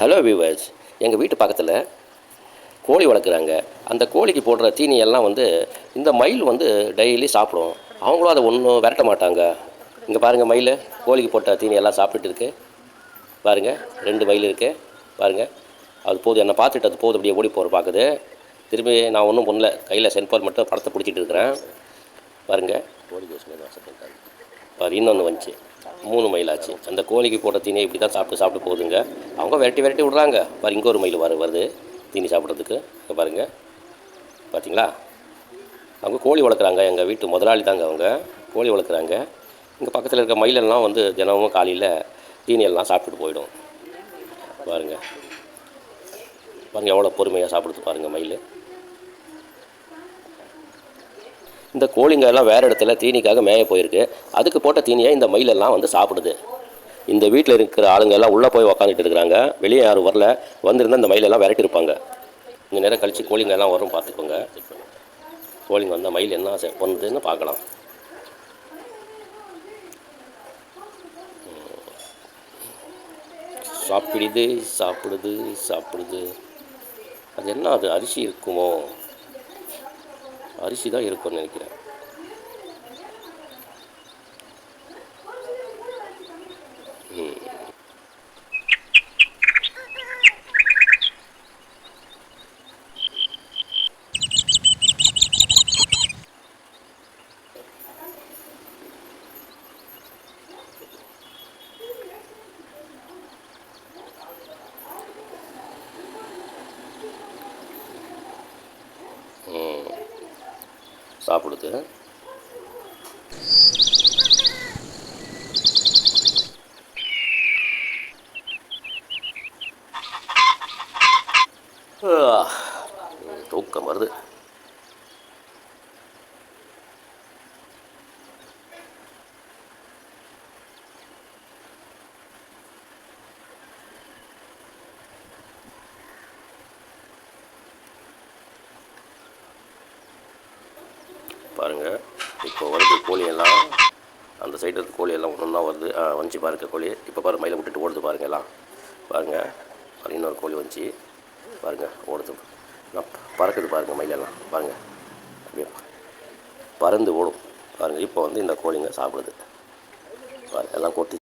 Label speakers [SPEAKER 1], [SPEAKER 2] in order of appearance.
[SPEAKER 1] Hello viewers எங்கள் வீட்டு பக்கத்தில் கோழி வளர்க்குறாங்க. அந்த கோழிக்கு போடுற தீனி எல்லாம் வந்து இந்த மயில் வந்து டெய்லி சாப்பிடும். அவங்களும் அதை ஒன்றும் விரட்ட மாட்டாங்க. இங்கே பாருங்கள் மயில் கோழிக்கு போட்ட தீனி எல்லாம் சாப்பிட்டுட்டு இருக்கு. பாருங்கள் ரெண்டு மயில் இருக்கு. பாருங்கள் அது போதும். என்னை பார்த்துட்டு அது போதும் அப்படியே ஓடி போகிற பார்க்குது திரும்பி நான் ஒன்றும் பண்ணல. கையில் சென்பால் மட்டும் படத்தை பிடிச்சிட்டு இருக்கிறேன். பாருங்கள் கோழி பாரு இன்னொன்று வந்துச்சு. மூணு மயில் ஆச்சு. அந்த கோழிக்கு போட்ட தீனியை இப்படி தான் சாப்பிட்டு சாப்பிட்டு போகுதுங்க. அவங்க விரட்டி விரட்டி விட்றாங்க. பாரு இங்கே ஒரு மயில் வரு வருது. தீனி சாப்பிட்றதுக்கு. இங்கே பாருங்கள் பார்த்தீங்களா அவங்க கோழி வளர்க்குறாங்க. எங்கள் வீட்டு முதலாளி தாங்க அவங்க. கோழி வளர்க்குறாங்க. இங்கே பக்கத்தில் இருக்க மயிலெல்லாம் வந்து தினமும் காலையில் தீனியெல்லாம் சாப்பிட்டுட்டு போயிடும். பாருங்கள் பாருங்கள் எவ்வளோ பொறுமையாக சாப்பிடுது பாருங்கள் மயில் இந்த கோழிங்க எல்லாம் வேறு இடத்துல தீனிக்காக மேய போயிருக்கு. அதுக்கு போட்ட தீனியை இந்த மயிலெல்லாம் வந்து சாப்பிடுது. இந்த வீட்டில் இருக்கிற ஆளுங்க எல்லாம் உள்ளே போய் உக்காந்துட்டு இருக்கிறாங்க. வெளியே யாரும் வரல. வந்திருந்தால் இந்த மயிலெல்லாம் விரட்டியிருப்பாங்க கொஞ்சம் நேரம் கழித்து கோழிங்க எல்லாம் வரும் பார்த்துக்கோங்க. கோழிங்க வந்தால் மயில் என்ன செ- பண்ணுதுன்னு பார்க்கலாம். சாப்பிடுது சாப்பிடுது சாப்பிடுது. அது என்ன? அது அரிசி இருக்குமோ? அரிசி தான் இருக்கும்னு நினைக்கிறேன் ம். சாப்பிடுது. தூக்கம் வருது. பாருங்கள் இப்போ வருது கோழி எல்லாம் அந்த சைடு இருக்க கோழியெல்லாம் ஒன்று ஒன்றா வருது. ஆ வந்துச்சு பாருங்க கோழி. இப்போ பாருங்கள் மயிலை விட்டுட்டு ஓடுது பாருங்க எல்லாம். பாருங்கள் இன்னொரு கோழி வந்துச்சு பாருங்கள் ஓடுது. நான் பறக்குது பாருங்கள் மயிலெல்லாம். பாருங்கள் அப்படியே பறந்து ஓடும். பாருங்கள் இப்போ வந்து இந்த கோழிங்க சாப்பிடுது. பாருங்கள் எல்லாம் கொட்டி